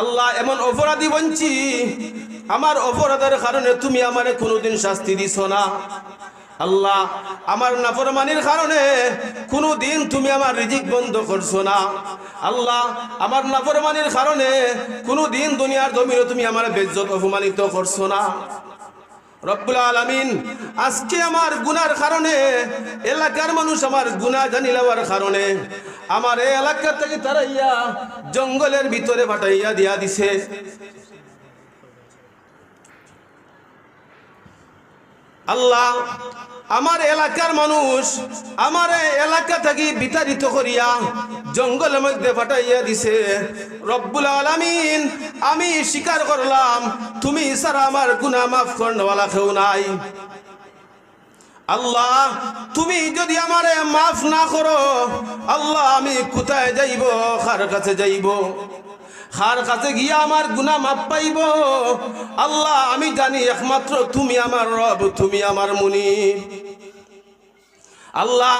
আল্লাহ এমন অপরাধী বঞ্চি। আমার অপরাধের কারণে তুমি আমারে কোনোদিন শাস্তি দিছ না। আল্লাহ, আমার নাফরমানির কারণে কোনো দিন তুমি আমার রিজিক বন্ধ করছ না। আল্লাহ, আমার নাফরমানির কারণে কোনো দিন দুনিয়ার জমিনে তুমি আমার বেজ্জত অপমানিত করছ না। রব্বুল আলামিন, আজকে আমার গুনার কারণে এলাকার মানুষ আমার গুনাহ জানি লওয়ার কারণে আমার এই এলাকা থেকে তারাইয়া জঙ্গলের ভিতরে পাঠাইয়া দিয়া দিছে। আল্লাহ, আমার এলাকার মানুষ আমার এলাকা থেকে বিতাড়িত করিয়া জঙ্গলের মধ্যে পাঠাইয়া দিছে। রব্বুল আলামিন, আমি স্বীকার করলাম, তুমি সারা আমার গুনাহ মাফ করনেওয়ালা কেউ নাই। আল্লাহ, তুমি যদি আমারে মাফ না করো, আল্লাহ, আমি কোথায় যাইব? কার কাছে যাইব? কার কাছে গিয়া আমার গুনা মাপ পাইব? আল্লাহ, আমি জানি একমাত্র তুমি আমার রব, তুমি আমার মুনি আল্লাহ,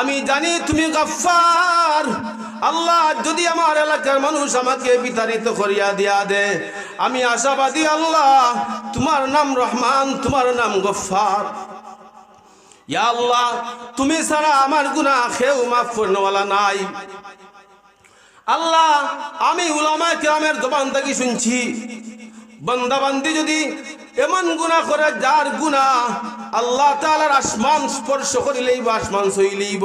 আমি জানি তুমি গাফফার। আল্লাহ, যদি আমার এলাকার মানুষ আমাকে বিতাড়িত করিয়া দিয়া দে, আমি আশাবাদী আল্লাহ, তোমার নাম রহমান, তোমার নাম গফফার। আল্লাহ, তুমি ছাড়া আমার গুনাহ কেউ মাফ করনেওয়ালা নাই। আল্লাহ, আমি উলামা কেরামের জবান থেকে শুনছি, বন্দাবান্দি যদি এমন গুণা করে যার গুণা আল্লাহ তালার আসমান স্পর্শ করিলেই বা আসমান সইলেইব।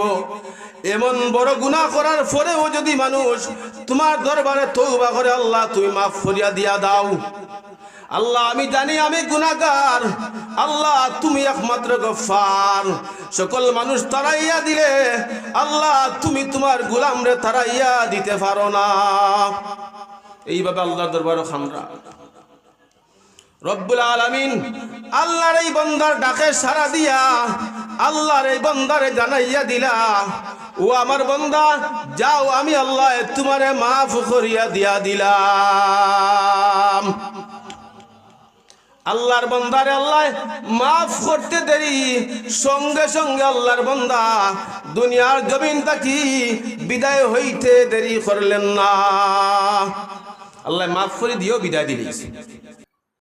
এমন বড় গুণা করার পরেও যদি মানুষ তোমার দরবারে তৌবা করে, আল্লাহ তুমি মাফ করিয়া দিয়া দাও। আল্লাহ, আমি জানি আমি গুনাহগার। আল্লাহ, তুমি একমাত্র গফার সকল মানুষ তারাইয়া দিলে, আল্লাহ, তুমি তোমার গুলামরে তারাইয়া দিতে পারো না। এইভাবে আল্লাহর দরবারও খামরা। রব্বুল আলামিন আল্লাহর এই বন্দার ডাকে সারা দিয়া, আল্লাহর এই বন্দারে জানাইয়া দিলা, ও আমার বন্দা, যাও, আমি আল্লাহ তোমারে মাফ করিয়া দিয়া দিলাম। আল্লাহর বন্দারে আল্লাহ, মাফ করতে দেরি। সঙ্গে সঙ্গে আল্লাহর বন্দা, দুনিয়ার জমিন তাকি বিদায় হইতে দেরি করলেন না। আল্লাহ মাফ করে দিও, বিদায় দিলেই।